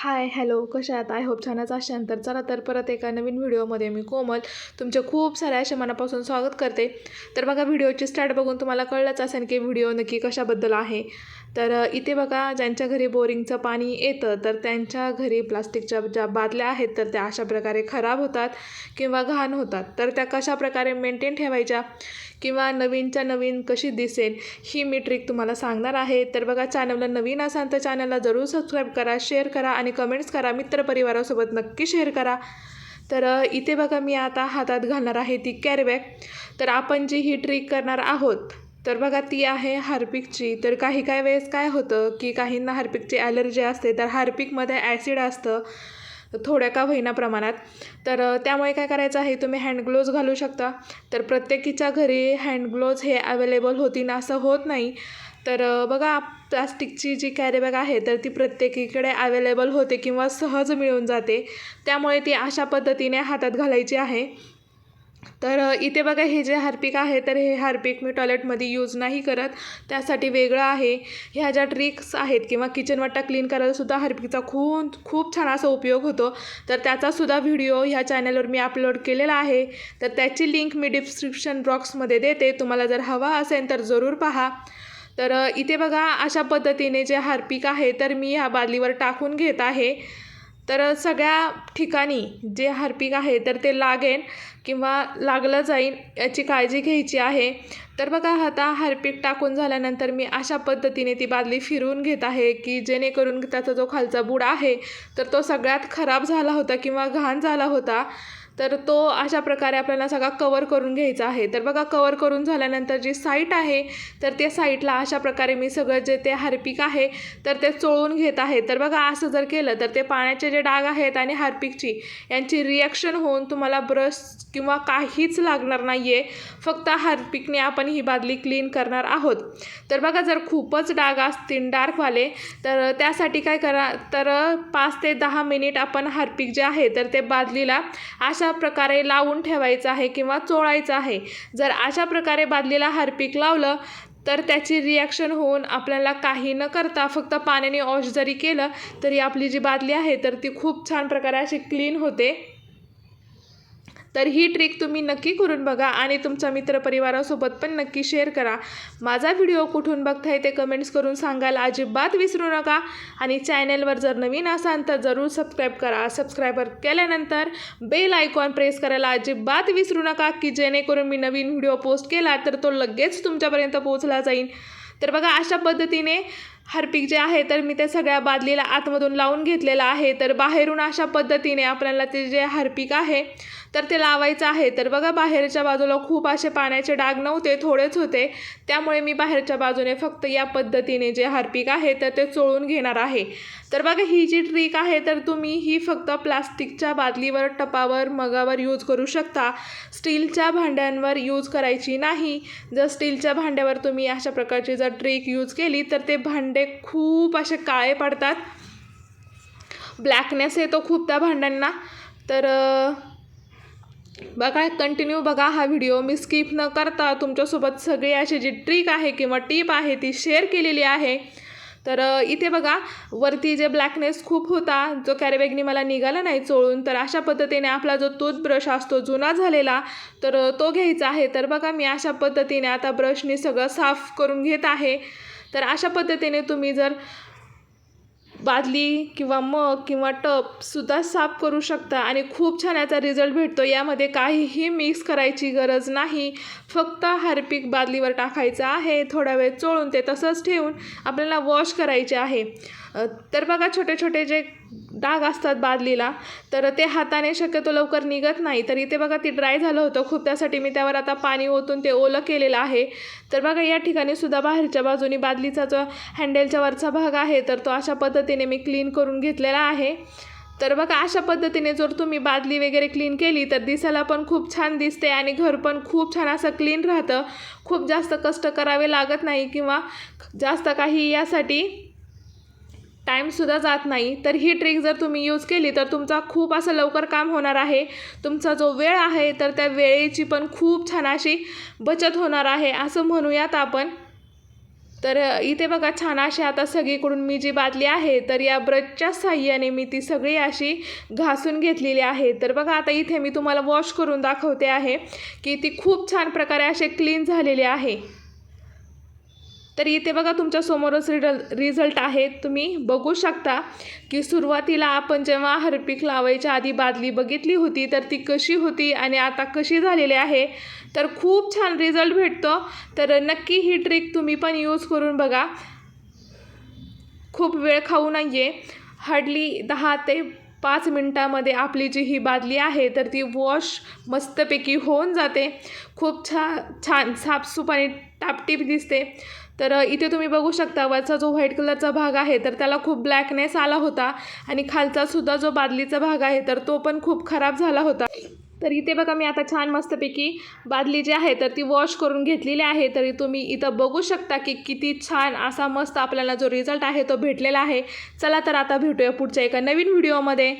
Hi hello कशा आहात? I hope छानच असाल तर चला तर परत एका नवीन व्हिडिओमध्ये मी कोमल तुमचे खूप साऱ्या अशा मनापासून स्वागत करते. तर बघा व्हिडिओची स्टार्ट बघून तुम्हाला कळलंच असेल की व्हिडिओ नक्की कशाबद्दल आहे. तर इथे बघा ज्यांच्या घरी बोरिंगचं पाणी येतं तर त्यांच्या घरी प्लास्टिकच्या ज्या बादल्या आहेत तर त्या अशा प्रकारे खराब होतात किंवा घाण होतात. तर त्या कशा प्रकारे मेंटेन ठेवायच्या किंवा नवीनच्या नवीन कशी दिसेल ही मी ट्रिक तुम्हाला सांगणार आहे. तर बघा चॅनलला नवीन असाल तर चॅनलला जरूर सबस्क्राईब करा शेअर करा आणि आणि कमेंट्स करा. मित्रपरिवारासोबत नक्की शेअर करा. तर इथे बघा मी आता हातात घालणार आहे ती कॅरीबॅग तर आपण जी ही ट्रिक करणार आहोत तर बघा ती आहे हार्पिकची. तर काही काही वेळेस काय होतं की काहींना हार्पिकची ॲलर्जी असते तर हार्पिकमध्ये ॲसिड असतं थोड्या का होईना प्रमाणात. तर त्यामुळे काय करायचं आहे तुम्ही हँडग्लोव्ज घालू शकता. तर प्रत्येकीच्या घरी हँडग्लोव्ज हे अवेलेबल होतील असं होत नाही. तर बघा प्लास्टिकची जी कॅरीबॅग आहे तर ती प्रत्येकीकडे अवेलेबल होते किंवा सहज मिळून जाते. त्यामुळे ती अशा पद्धतीने हातात घालायची आहे. तर इथे बघा हे जे हार्पिक आहे तर हे हार्पिक मी टॉयलेटमध्ये यूज नाही करत. त्यासाठी वेगळं आहे. ह्या ज्या ट्रिक्स आहेत किंवा किचन वाटा क्लीन करायलासुद्धा हार्पिकचा खूप खूप छान असा उपयोग होतो. तर त्याचासुद्धा व्हिडिओ ह्या चॅनलवर मी अपलोड केलेला आहे. तर त्याची लिंक मी डिस्क्रिप्शन बॉक्समध्ये देते. तुम्हाला जर हवा असेल तर जरूर पहा. तर इथे बघा अशा पद्धतीने जे हार्पिक आहे तर मी ह्या बादलीवर टाकून घेत आहे. तर सगळ्या ठिकाणी जे हार्पिक आहे तर ते लागेल किंवा लागलं जाईल याची काळजी घ्यायची आहे. तर बघा आता हार्पिक टाकून झाल्यानंतर मी अशा पद्धतीने ती बादली फिरवून घेत आहे की जेणेकरून त्याचा जो खालचा बुड आहे तर तो सगळ्यात खराब झाला होता किंवा घाण झाला होता. तर तो अशा प्रकारे आपल्याला सगळा कवर करून घ्यायचा आहे. तर बघा कवर करून झाल्यानंतर जी साईट आहे तर त्या साईटला अशा प्रकारे मी सगळं जे ते हार्पिक आहे तर ते चोळून घेत आहे. तर बघा असं जर केलं तर ते पाण्याचे जे डाग आहेत आणि हार्पिकची यांची रिॲक्शन होऊन तुम्हाला ब्रश किंवा काहीच लागणार नाही आहे फक्त हार्पिकने आपण ही बादली क्लीन करणार आहोत. तर बघा जर खूपच डाग असतील डार्कवाले तर त्यासाठी काय करा तर पाच ते दहा मिनिट आपण हार्पिक जे आहे तर ते बादलीला अशा प्रकारे लावून ठेवायचं आहे किंवा चोळायचं आहे. जर अशा प्रकारे बादलीला हार्पिक लावलं तर त्याची रिॲक्शन होऊन आपल्याला काही न करता फक्त पाण्याने वॉश जरी केलं तरी आपली जी बादली आहे तर ती खूप छान प्रकारे अशी क्लीन होते. तर ही ट्रिक तुम्ही नक्की करून बघा आणि तुमच्या मित्रपरिवारासोबत पण नक्की शेअर करा. माझा व्हिडिओ कुठून बघताय ते कमेंट्स करून सांगायला अजिबात विसरू नका आणि चॅनेलवर जर नवीन असाल तर जरूर सबस्क्राईब करा. सबस्क्रायबर केल्यानंतर बेल आयकॉन प्रेस करायला अजिबात विसरू नका की जेणेकरून मी नवीन व्हिडिओ पोस्ट केला तर तो लगेच तुमच्यापर्यंत पोहोचला जाईल तर बघा अशा पद्धतीने हार्पिक जे आहे तर मी ते सगळ्या बादलीला आतमधून लावून घेतलेलं आहे. तर बाहेरून अशा पद्धतीने आपल्याला ते जे हार्पिक आहे तर ते लावायचं आहे. तर बघा बाहेरच्या बाजूला खूप असे पाण्याचे डाग नव्हते थोडेच होते. त्यामुळे मी बाहेरच्या बाजूने फक्त या पद्धतीने जे हार्पिक आहे तर ते चोळून घेणार आहे. तर बघा ही जी ट्रिक आहे तर तुम्ही ही फक्त प्लास्टिकच्या बादलीवर टपावर मगावर यूज करू शकता. स्टीलच्या भांड्यांवर यूज करायची नाही. जर स्टीलच्या भांड्यावर तुम्ही अशा प्रकारची जर ट्रिक यूज केली तर ते भांडे खूप असे काळे पडतात. ब्लॅकनेस येतो खूप त्या भांड्यांना. तर बघा कंटिन्यू बघा हा व्हिडिओ मी स्किप न करता तुमच्यासोबत सगळी अशी जी ट्रिक आहे किंवा टीप आहे ती शेअर केलेली आहे. तर इथे बघा वरती जे ब्लॅकनेस खूप होता जो कॅरेबॅगनी मला निघाला नाही चोळून तर अशा पद्धतीने आपला जो टूथब्रश असतो जुना झालेला तर तो घ्यायचा आहे. तर बघा मी अशा पद्धतीने आता ब्रशनी सगळं साफ करून घेत आहे. तर अशा पद्धतीने तुम्ही जर बादली किंवा मग किंवा टपसुद्धा साफ करू शकता आणि खूप छान याचा रिझल्ट भेटतो. यामध्ये काहीही मिक्स करायची गरज नाही. फक्त हार्पिक बादलीवर टाकायचं आहे. थोडा वेळ चोळून ते तसंच ठेवून आपल्याला वॉश करायचे आहे. तर बघा छोटे छोटे जे डाग असतात बादलीला तर ते हाताने शक्यतो लवकर निघत नाही. तर इथे बघा ती ड्राय झालं होतं. खूप त्यासाठी मी त्यावर आता पाणी ओतून ते ओलं केलेलं आहे. तर बघा या ठिकाणी सुद्धा बाहेरच्या बाजूनी बादलीचा जो हँडेलच्या वरचा भाग आहे तर तो अशा पद्धतीने मी क्लीन करून घेतलेला आहे. तर बघा अशा पद्धतीने जर तुम्ही बादली वगैरे क्लीन केली तर दिसायला पण खूप छान दिसते आणि घर पण खूप छान असं क्लीन राहतं. खूप जास्त कष्ट करावे लागत नाही किंवा जास्त काही यासाठी टाईमसुद्धा जात नाही. तर ही ट्रिक जर तुम्ही यूज केली तर तुमचा खूप असं लवकर काम होणार आहे. तुमचा जो वेळ आहे तर त्या वेळेची पण खूप छान अशी बचत होणार आहे. असं म्हणूयात आपण. तर इथे बघा छान अशी आता सगळीकडून मी जी बादली आहे तर या ब्रशच्या साह्याने मी ती सगळी अशी घासून घेतलेली आहे. तर बघा आता इथे मी तुम्हाला वॉश करून दाखवते आहे की ती खूप छान प्रकारे असे क्लीन झालेली आहे. तर इथे बघा तुमच्या समोरच रिडल रिझल्ट आहे. तुम्ही बघू शकता की सुरुवातीला आपण जेव्हा हरपीक लावायच्या आधी बादली बघितली होती तर ती कशी होती आणि आता कशी झालेली आहे तर खूप छान रिझल्ट भेटतो. तर नक्की ही ट्रिक तुम्ही पण यूज करून बघा. खूप वेळ खाऊ नाही आहे हार्डली दहा ते पाच मिनटामध्ये आपली जी ही बादली आहे तर ती वॉश मस्तपैकी होऊन जाते. खूप छा छान साफसूप आणि टापटीप दिसते. तर इथे तुम्ही बघू शकता वरचा जो व्हाईट कलरचा भाग आहे तर त्याला खूप ब्लॅकनेस आला होता. आणि खालचासुद्धा जो बादलीचा भाग आहे तर तो पण खूप खराब झाला होता. तर इथे बघा मी आता छान मस्तपैकी बादली जी आहे तर ती वॉश करून घेतलेली आहे. तरी तुम्ही इथं बघू शकता की किती छान असा मस्त आपल्याला जो रिझल्ट आहे तो भेटलेला आहे. चला तर आता भेटूया पुढच्या एका नवीन व्हिडिओमध्ये